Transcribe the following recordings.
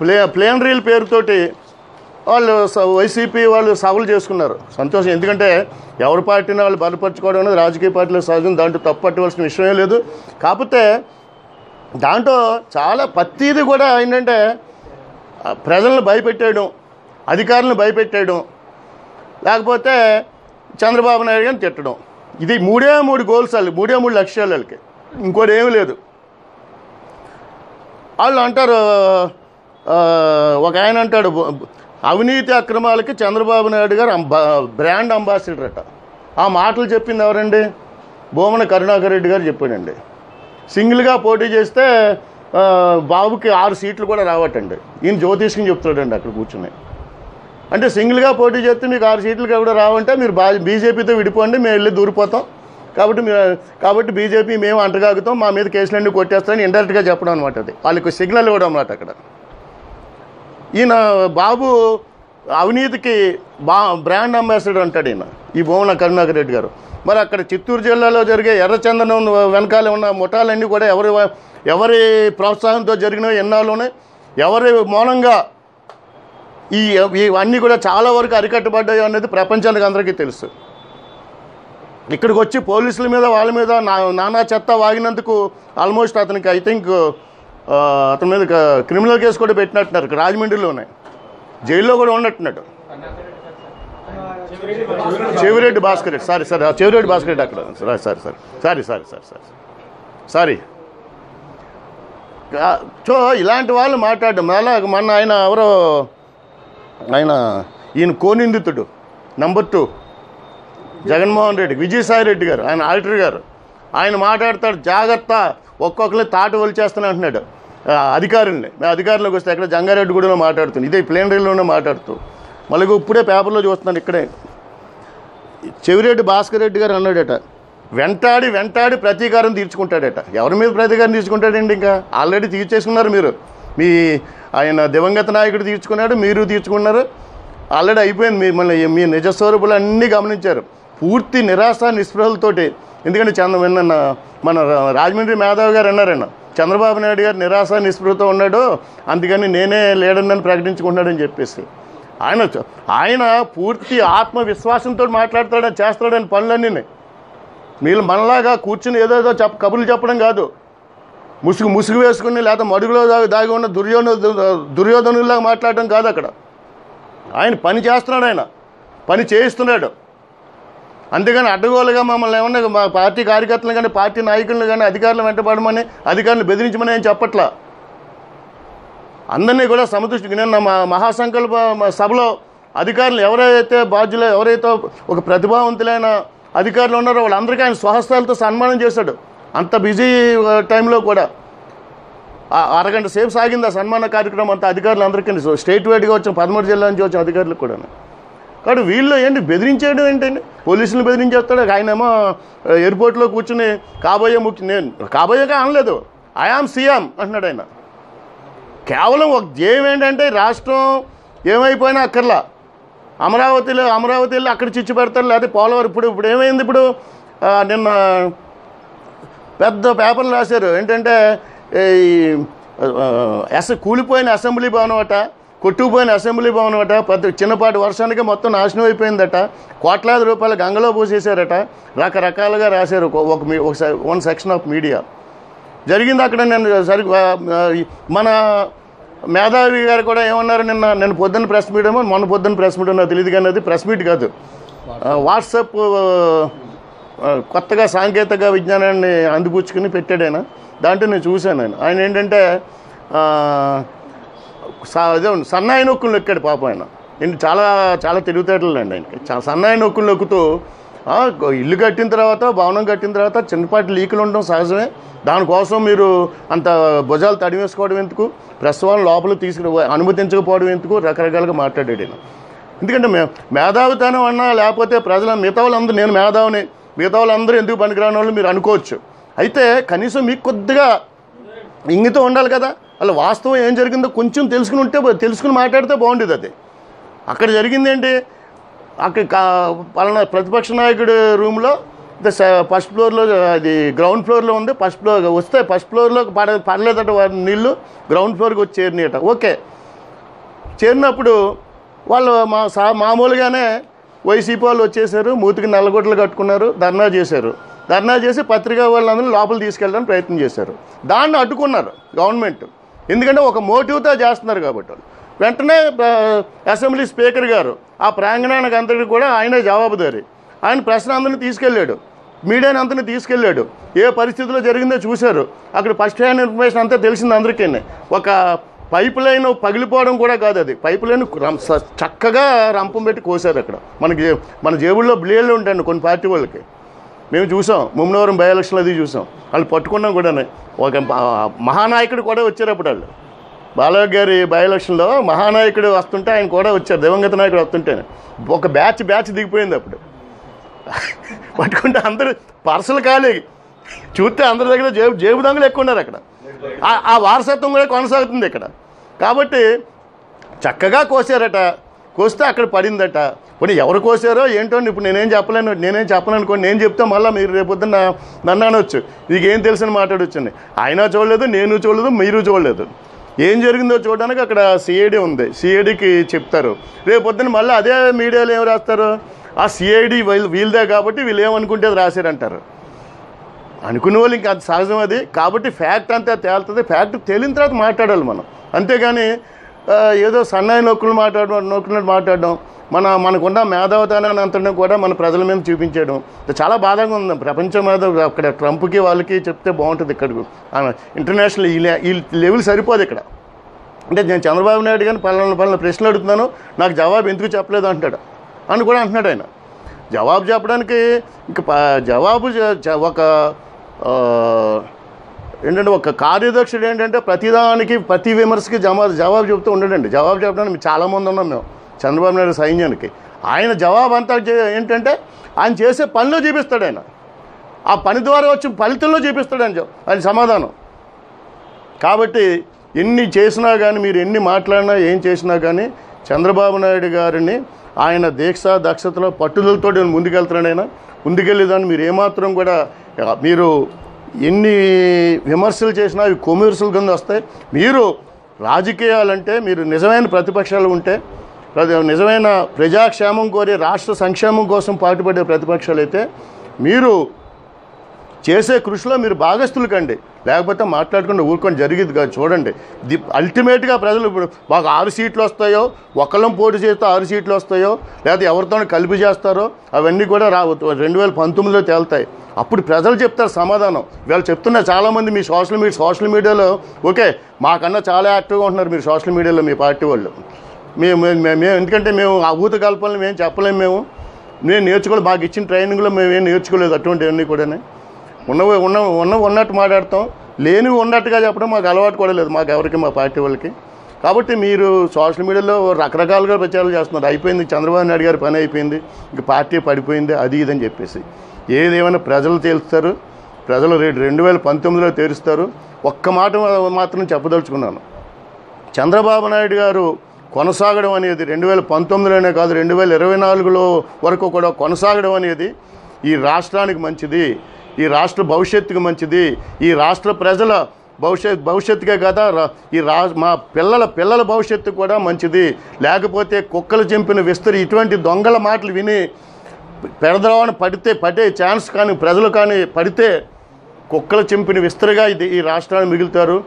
Play plane reel పేరుతోటి వాళ్ళు స- వైసీపీ వాళ్ళు సభలు చేసుకున్నారు. సంతోషం. ఎందుకంటే ఎవరి పార్టీని వాళ్ళు బలపరచుకోవడం అనేది రాజకీయ పార్టీలో సహజం. దాంట్లో తప్పు పట్టవలసిన విషయమే లేదు. కాకపోతే దాంట్లో చాలా ప్రతిదీ కూడా ఏంటంటే ప్రజలను భయపెట్టేయడం అధికారులను భయపెట్టేయడం లేకపోతే చంద్రబాబు నాయుడు గారిని తిట్టడం. ఇది మూడే మూడు గోల్స్ వాళ్ళు మూడే మూడు లక్ష్యాలు వాళ్ళకి ఇంకోటి ఏమీ లేదు. వాళ్ళు అంటారు ఒక ఆయన అంటాడు అవినీతి అక్రమాలకి చంద్రబాబు నాయుడు గారు అంబా బ్రాండ్ అంబాసిడర్ అట. ఆ మాటలు చెప్పింది ఎవరండి? భూమన కరుణాకర్ రెడ్డి గారు చెప్పాడండి. సింగిల్గా పోటీ చేస్తే బాబుకి ఆరు సీట్లు కూడా రావటండి. ఈయన జ్యోతిష్కి చెప్తాడండి అక్కడ కూర్చుని. అంటే సింగిల్గా పోటీ చేస్తే మీకు ఆరు సీట్లు కూడా రావంటే మీరు బా బీజేపీతో విడిపోండి మేము వెళ్ళి దూరిపోతాం. కాబట్టి కాబట్టి బీజేపీ మేము అంటగాగుతాం మా మీద కేసులన్నీ కొట్టేస్తామని ఇండైరెక్ట్గా చెప్పడం అనమాట అది. వాళ్ళకి సిగ్నల్ ఇవ్వడం అన్నమాట అక్కడ. ఈయన బాబు అవినీతికి బా బ్రాండ్ అంబాసిడర్ అంటాడు ఈయన ఈ భువన కరుణాకర్ రెడ్డి గారు. మరి అక్కడ చిత్తూరు జిల్లాలో జరిగే ఎర్రచందనం వెనకాల ఉన్న ముఠాలన్నీ కూడా ఎవరి ఎవరి ప్రోత్సాహంతో జరిగినవి ఎన్నాళ్ళునే ఎవరి మౌనంగా ఈ ఇవన్నీ కూడా చాలా వరకు అరికట్టబడ్డాయి అనేది ప్రపంచానికి అందరికీ తెలుసు. ఇక్కడికి వచ్చి పోలీసుల మీద వాళ్ళ మీద నా నానా చెత్త వాగినందుకు ఆల్మోస్ట్ అతనికి ఐ థింక్ అతని మీద క్రిమినల్ కేసు కూడా పెట్టినట్టున్నారు ఇక్కడ రాజమండ్రిలోనే. జైల్లో కూడా ఉన్నట్టున్నాడు. చెవిరెడ్డి భాస్కర్ రెడ్డి సారీ సారీ చెవిరెడ్డి భాస్కర్ రెడ్డి అక్కడ sorry sorry sorry sorry sorry sorry sorry sorry. So ఇలాంటి వాళ్ళు మాట్లాడడం. మళ్ళా మొన్న ఆయన ఎవరో ఆయన ఈయన కోనిందితుడు నంబర్ టూ. జగన్మోహన్ రెడ్డి విజయసాయి రెడ్డి గారు ఆయన ఆడిటర్ గారు. ఆయన మాట్లాడతాడు జాగ్రత్త ఒక్కొక్కరిని తాటు వలిచేస్తాను అంటున్నాడు. అధికారుల్ని. మేము అధికారులకు వస్తే అక్కడ జంగారెడ్డి కూడా మాట్లాడుతుంది. ఇదే ప్లేనరీలోనే మాట్లాడుతూ. మళ్ళీ ఇప్పుడే పేపర్లో చూస్తున్నాను ఇక్కడే. చెవిరెడ్డి భాస్కర్ రెడ్డి గారు అన్నాడట వెంటాడి వెంటాడి ప్రతీకారం తీర్చుకుంటాడట. ఎవరి మీద ప్రతీకారం తీర్చుకుంటాడండి ఇంకా? ఆల్రెడీ తీర్చేసుకున్నారు మీరు. మీ ఆయన దివంగత నాయకుడు తీర్చుకున్నాడు మీరు తీర్చుకున్నారు. ఆల్రెడీ అయిపోయింది మీ మీ నిజస్వరూపులు అన్నీ గమనించారు. పూర్తి నిరాశ నిస్పృహలతోటి. ఎందుకంటే చంద్ర విన్న మన రా- రాజమండ్రి మేధావి గారు అన్నారన్న చంద్రబాబు నాయుడు గారు నిరాశ నిస్పృహతో ఉన్నాడు. అందుకని నేనే లేడనని ప్రకటించుకుంటున్నాడని చెప్పేసి. ఆయన ఆయన పూర్తి ఆత్మవిశ్వాసంతో మాట్లాడతాడని చేస్తాడని పనులన్నీ. మీరు మనలాగా కూర్చుని ఏదేదో చెప్ప కబుర్లు చెప్పడం కాదు. ముసుగు ముసుగు వేసుకుని లేదా మడుగులో దాగి దాగి ఉన్న దుర్యోధను దుర్యోధనులాగా మాట్లాడడం కాదు అక్కడ. ఆయన పని చేస్తున్నాడు ఆయన. పని చేయిస్తున్నాడు. అందుకని అడ్డగోలుగా మమ్మల్ని ఏమన్నా మా పార్టీ కార్యకర్తలు కానీ పార్టీ నాయకులను కానీ అధికారులు వెంటబడమని అధికారులు బెదిరించమని ఏం చెప్పట్లా? అందరినీ కూడా సమదృష్టికి నిన్న మా మహాసంకల్ప సభలో అధికారులు ఎవరైతే బాధ్యులు ఎవరైతే ఒక ప్రతిభావంతులైన అధికారులు ఉన్నారో వాళ్ళందరికీ ఆయన స్వహస్తాలతో సన్మానం చేశాడు. అంత బిజీ టైంలో కూడా. అరగంట సేపు సాగింది ఆ సన్మాన కార్యక్రమం అంతా అధికారులందరికీ. స్టేట్ వైడ్గా వచ్చిన పదమూడు జిల్లా నుంచి వచ్చిన అధికారులకు కూడా కాబట్టి వీళ్ళు ఏంటి బెదిరించేయడం ఏంటండి? పోలీసులు బెదిరించేస్తాడు. ఆయనేమో ఏమో ఎయిర్పోర్ట్లో కూర్చుని కాబోయే ముఖ్య నేను కాబోయేగా అనలేదు. ఐఆమ్ సీఎం అంటున్నాడు ఆయన. కేవలం ఒక ధ్యేయం ఏంటంటే రాష్ట్రం ఏమైపోయినా అక్కర్లా. అమరావతిలో అమరావతి వెళ్ళి అక్కడ చిచ్చు పెడతారు లేకపోతే పోలవరం ఇప్పుడు ఇప్పుడు ఏమైంది ఇప్పుడు? నిన్న పెద్ద పేపర్లు రాశారు. ఏంటంటే ఈ అస కూలిపోయిన అసెంబ్లీ భవనం అట కొట్టుకుపోయిన అసెంబ్లీ భవనం అట పెద్ద చిన్నపాటి వర్షానికి మొత్తం నాశనం అయిపోయిందట. కోట్లాది రూపాయలు గంగలో పోసేశారట. రకరకాలుగా రాశారు ఒక- ఒక మీ- ఒక సె- వన్ సెక్షన్ ఆఫ్ మీడియా జరిగింది అక్కడ నేను సరి మన మేధావి గారు కూడా ఏమన్నారు నిన్న నేను పొద్దున్న ప్రెస్ మీట్ ఏమో మొన్న పొద్దున్న ప్రెస్ మీట్ నాకు తెలియదు కానీ అది ప్రెస్ మీట్ కాదు. వాట్సప్ వాట్సాప్ కొత్తగా సాంకేతిక విజ్ఞానాన్ని అందిపుచ్చుకుని పెట్టాడు ఆయన. దాంట్లో నేను చూశాను ఆయన ఆయన ఏంటంటే సన్నాయి నొక్కులు నొక్కాడు పాప ఆయన. నేను చాలా చాలా తెలివితేటలు అండి ఆయనకి సన్నాయి నొక్కులు నొక్కుతూ ఇల్లు కట్టిన తర్వాత భవనం కట్టిన తర్వాత చిన్నపాటి లీకులు ఉండడం సహజమే. దానికోసం మీరు అంత భుజాలు తడివేసుకోవడం ఎందుకు? ప్రెస్ లోపల తీసుకు అనుమతించకపోవడం ఎందుకు? రకరకాలుగా మాట్లాడాడు నేను ఎందుకంటే మే మేధావితనం అన్నా లేకపోతే ప్రజల మిగతా వాళ్ళందరూ నేను మేధావిని మిగతా వాళ్ళందరూ ఎందుకు పనికిరాని వాళ్ళు మీరు అనుకోవచ్చు. అయితే కనీసం మీకు కొద్దిగా ఇంగితో ఉండాలి కదా? అలా వాస్తవం ఏం జరిగిందో కొంచెం తెలుసుకుని ఉంటే తెలుసుకుని మాట్లాడితే బాగుండేది అది. అక్కడ జరిగింది ఏంటి అక్కడ పలానా ప్రతిపక్ష నాయకుడు రూమ్లో ఫస్ట్ ఫ్లోర్లో అది గ్రౌండ్ ఫ్లోర్లో ఉంది. ఫస్ట్ ఫ్లోర్ వస్తే ఫస్ట్ ఫ్లోర్లో పడ పడలేదట వారి నీళ్ళు గ్రౌండ్ ఫ్లోర్కి వచ్చి చేరినాయట. ఓకే. చేరినప్పుడు వాళ్ళు మా సా మామూలుగానే వైసీపీ వాళ్ళు వచ్చేసారు మూతికి నల్లగొడ్లు కట్టుకున్నారు ధర్నా చేశారు. ధర్నా చేసి పత్రికా వాళ్ళందరూ లోపల తీసుకెళ్ళడానికి ప్రయత్నం చేశారు. దాన్ని అడ్డుకున్నారు గవర్నమెంట్. ఎందుకంటే ఒక మోటివ్తో చేస్తున్నారు కాబట్టి వెంటనే అసెంబ్లీ స్పీకర్ గారు ఆ ప్రాంగణానికి అందరికీ కూడా ఆయనే జవాబుదారి. ఆయన ప్రశ్న అందరిని తీసుకెళ్ళాడు. మీడియాని అంతని తీసుకెళ్ళాడు. ఏ పరిస్థితిలో జరిగిందో చూశారు. అక్కడ ఫస్ట్ హ్యాండ్ ఇన్ఫర్మేషన్ అంతా తెలిసింది అందరికీ ఒక పైప్ లైన్ పగిలిపోవడం కూడా కాదు అది. పైప్ లైన్ రం- స- చక్కగా రంపం పెట్టి కోసారు అక్కడ. మనకి మన జేబుల్లో బ్లేడ్లు ఉంటాయండి కొన్ని పార్టీ వాళ్ళకి. మేము చూసాం. ముమ్మనవరం బై ఎలక్షన్లు అది చూసాం. వాళ్ళు పట్టుకున్నాం కూడా ఒక మహానాయకుడు కూడా వచ్చారు అప్పుడు వాళ్ళు. బాలయ్య గారి బై ఎలక్షన్లో మహానాయకుడు వస్తుంటే ఆయన కూడా వచ్చారు. దివంగత నాయకుడు వస్తుంటే ఒక బ్యాచ్ బ్యాచ్ దిగిపోయింది అప్పుడు. పట్టుకుంటే అందరూ పర్సలు ఖాళీ. చూస్తే అందరి దగ్గర జేబు జేబు దొంగలు ఎక్కువ ఉన్నారు అక్కడ. ఆ వారసత్వం కూడా కొనసాగుతుంది ఇక్కడ. కాబట్టి చక్కగా కోసారట. కోస్తే అక్కడ పడిందట. పోనీ ఎవరు కోసారో ఏంటో ఇప్పుడు నేనేం చెప్పలేను నేనేం చెప్పలేను అనుకోండి నేను చెప్తే మళ్ళీ మీరు రేపొద్దున నన్ను అనొచ్చు. నీకేం ఏం తెలిసిన మాట్లాడొచ్చండి ఆయన చూడలేదు నేను చూడలేదు మీరు చూడలేదు. ఏం జరిగిందో చూడడానికి అక్కడ సిఐడి ఉంది. సిఐడికి చెప్తారు. రేపొద్దున మళ్ళీ అదే మీడియాలో ఏం రాస్తారు? ఆ సిఐడి వీళ్ళు వీళ్ళదే కాబట్టి వీళ్ళు ఏమనుకుంటే అది రాశారంటారు. అనుకునే వాళ్ళు ఇంకా అది సహజం అది. కాబట్టి ఫ్యాక్ట్ అంతా తేలుతుంది. ఫ్యాక్ట్ తేలిన తర్వాత మాట్లాడాలి మనం. అంతేగాని ఏదో సన్నాయి నొక్కులు మాట్లాడడం నొక్కులు మాట్లాడడం మన మనకున్న మేధావతానాన్ని అంతటా కూడా మన ప్రజల మీద చూపించడం చాలా బాధగా ఉంది. ప్రపంచం మీద అక్కడ ట్రంప్కి వాళ్ళకి చెప్తే బాగుంటుంది ఇక్కడ ఇంటర్నేషనల్ ఈ లెవెల్ సరిపోదు ఇక్కడ. అంటే నేను చంద్రబాబు నాయుడు గారిని పలానా పలానా ప్రశ్నలు అడుగుతున్నాను నాకు జవాబు ఎందుకు చెప్పలేదు అంటాడు. అని కూడా అంటున్నాడు ఆయన. జవాబు చెప్పడానికి ఇంక జవాబు ఒక ఏంటంటే ఒక కార్యదర్శుడు ఏంటంటే ప్రతిదానికి ప్రతి విమర్శకి జవాబు జవాబు చెబుతూ ఉండడండి. జవాబు చెప్పడానికి మేము చాలామంది ఉన్నాం మేము. చంద్రబాబు నాయుడు సైన్యానికి. ఆయన జవాబు అంతా ఏంటంటే ఆయన చేసే పనిలో చూపిస్తాడు ఆయన. ఆ పని ద్వారా వచ్చి ఫలితంలో చూపిస్తాడు ఆయన. ఆయన సమాధానం. కాబట్టి ఎన్ని చేసినా కానీ మీరు ఎన్ని మాట్లాడినా ఏం చేసినా కానీ చంద్రబాబు నాయుడు గారిని ఆయన దీక్ష దక్షతలో పట్టుదలతో ముందుకెళ్తున్నాడు ఆయన. ముందుకెళ్ళేదాన్ని మీరు ఏమాత్రం కూడా మీరు ఎన్ని విమర్శలు చేసినా అవి కొమిర్సుల కింద వస్తాయి. మీరు రాజకీయాలంటే మీరు నిజమైన ప్రతిపక్షాలు ఉంటే నిజమైన ప్రజాక్షేమం కోరి రాష్ట్ర సంక్షేమం కోసం పాటుపడే ప్రతిపక్షాలు అయితే మీరు చేసే కృషిలో మీరు భాగస్థులు కండి. లేకపోతే మాట్లాడకుండా ఊరుకొని జరిగింది కాదు. చూడండి. ది అల్టిమేట్గా ప్రజలు ఇప్పుడు మాకు ఆరు సీట్లు వస్తాయో ఒకళ్ళం పోటీ చేస్తే ఆరు సీట్లు వస్తాయో లేకపోతే ఎవరితో కలిపి చేస్తారో అవన్నీ కూడా రా రెండు వేల పంతొమ్మిదిలో తేలుతాయి. అప్పుడు ప్రజలు చెప్తారు సమాధానం. వీళ్ళు చెప్తున్న చాలామంది మీ సోషల్ మీడియా సోషల్ మీడియాలో ఓకే మాకన్నా చాలా యాక్టివ్గా ఉంటున్నారు మీరు సోషల్ మీడియాలో మీ పార్టీ వాళ్ళు. మేము మేము మేము ఎందుకంటే మేము ఆ ఊత కల్పనలు మేము చెప్పలేము మేము. నేను నేర్చుకోలేదు మాకు ఇచ్చిన ట్రైనింగ్లో మేము ఏం నేర్చుకోలేదు అటువంటివన్నీ కూడా ఉన్నవి ఉన్న ఉన్న ఉన్నట్టు మాట్లాడతాం. లేనివి ఉన్నట్టుగా చెప్పడం మాకు అలవాటు కూడా లేదు మాకు ఎవరికి మా పార్టీ వాళ్ళకి. కాబట్టి మీరు సోషల్ మీడియాలో రకరకాలుగా ప్రచారాలు చేస్తున్నారు. అయిపోయింది చంద్రబాబు నాయుడు గారి పని అయిపోయింది ఇంక పార్టీ పడిపోయింది అది ఇది అని చెప్పేసి. ఏదేమైనా ప్రజలు తేలుస్తారు ప్రజలు రెండు వేల పంతొమ్మిదిలో తేలుస్తారు. ఒక్క మాట మాత్రం చెప్పదలుచుకున్నాను. చంద్రబాబు నాయుడు గారు కొనసాగడం అనేది రెండు వేల పంతొమ్మిదిలోనే కాదు రెండు వేల ఇరవై నాలుగులో వరకు కూడా కొనసాగడం అనేది ఈ రాష్ట్రానికి మంచిది. ఈ రాష్ట్ర భవిష్యత్తుకు మంచిది. ఈ రాష్ట్ర ప్రజల భవిష్యత్ భవిష్యత్తుకే కదా రా- ఈ రా మా పిల్లల పిల్లల భవిష్యత్తు కూడా మంచిది. లేకపోతే కుక్కలు చెంపిన విస్తరి ఇటువంటి దొంగల మాటలు విని పెడదామని పడితే పడే ఛాన్స్ కానీ ప్రజలు కానీ పడితే కుక్కలు చెంపిన విస్తరిగా ఇది ఈ రాష్ట్రాన్ని మిగులుతారు.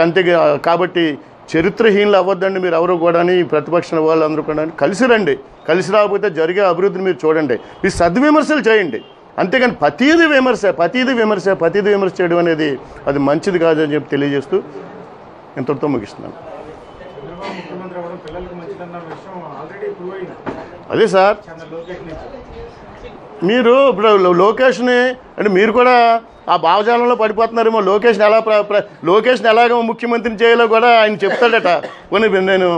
అంతే కాబట్టి చరిత్రహీనులు అవ్వద్దండి మీరు ఎవరు కూడా ఈ ప్రతిపక్ష వాళ్ళందరూ కూడా కలిసి రండి. కలిసి రాకపోతే జరిగే అభివృద్ధిని మీరు చూడండి. మీరు సద్విమర్శలు చేయండి. అంతేగాని ప్రతీది విమర్శ ప్రతీది విమర్శ ప్రతీది విమర్శ చేయడం అనేది అది మంచిది కాదని చెప్పి తెలియజేస్తూ ఇంతటితో ముగిస్తున్నాను. అదే సార్. మీరు ఇప్పుడు లోకేష్ని అంటే మీరు కూడా ఆ భావజాలంలో పడిపోతున్నారేమో లోకేష్ని ఎలా ప్ర లోకేష్ని ఎలాగో ముఖ్యమంత్రిని చేయాలో కూడా ఆయన చెప్తాడట. పోనీ నేను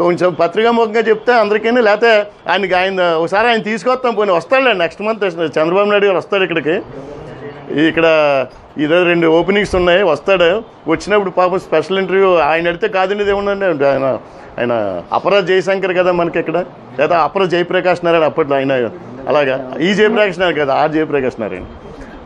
కొంచెం పత్రికాముఖంగా చెప్తే అందరికీ లేకపోతే ఆయనకి ఆయన ఒకసారి ఆయన తీసుకొస్తాం పోనీ వస్తాడులే నెక్స్ట్ మంత్ చంద్రబాబు నాయుడు గారు వస్తాడు ఇక్కడికి. ఇక్కడ ఇదో రెండు ఓపెనింగ్స్ ఉన్నాయి వస్తాడు. వచ్చినప్పుడు పాపం స్పెషల్ ఇంటర్వ్యూ ఆయన అడిగితే కాదండి ఏముందండి? ఆయన ఆయన అపర జయశంకర్ కదా మనకి ఇక్కడ. లేదా అపర జయప్రకాష్ నారాయణ అప్పట్లో ఆయన. అలాగా ఈ జయప్రకాష్ నారాయణ కదా ఆ జయప్రకాష్ నారాయణ.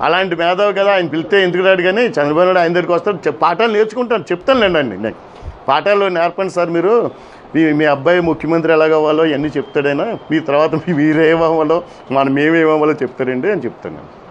అలాంటి మేధావు కదా ఆయన పిలిస్తే ఎందుకు రాడు కానీ చంద్రబాబు నాయుడు ఆయన దగ్గరికి వస్తాడు పాఠాలు నేర్చుకుంటాను చెప్తాను అండి నేను పాఠాలు నేర్పండి సార్ మీరు. మీ మీ అబ్బాయి ముఖ్యమంత్రి ఎలాగవ్వాలో ఇవన్నీ చెప్తాడైనా మీ తర్వాత మీరేమవ్వాలో మనం మేమేమవ్వాలో చెప్తారండి అని చెప్తాను నేను.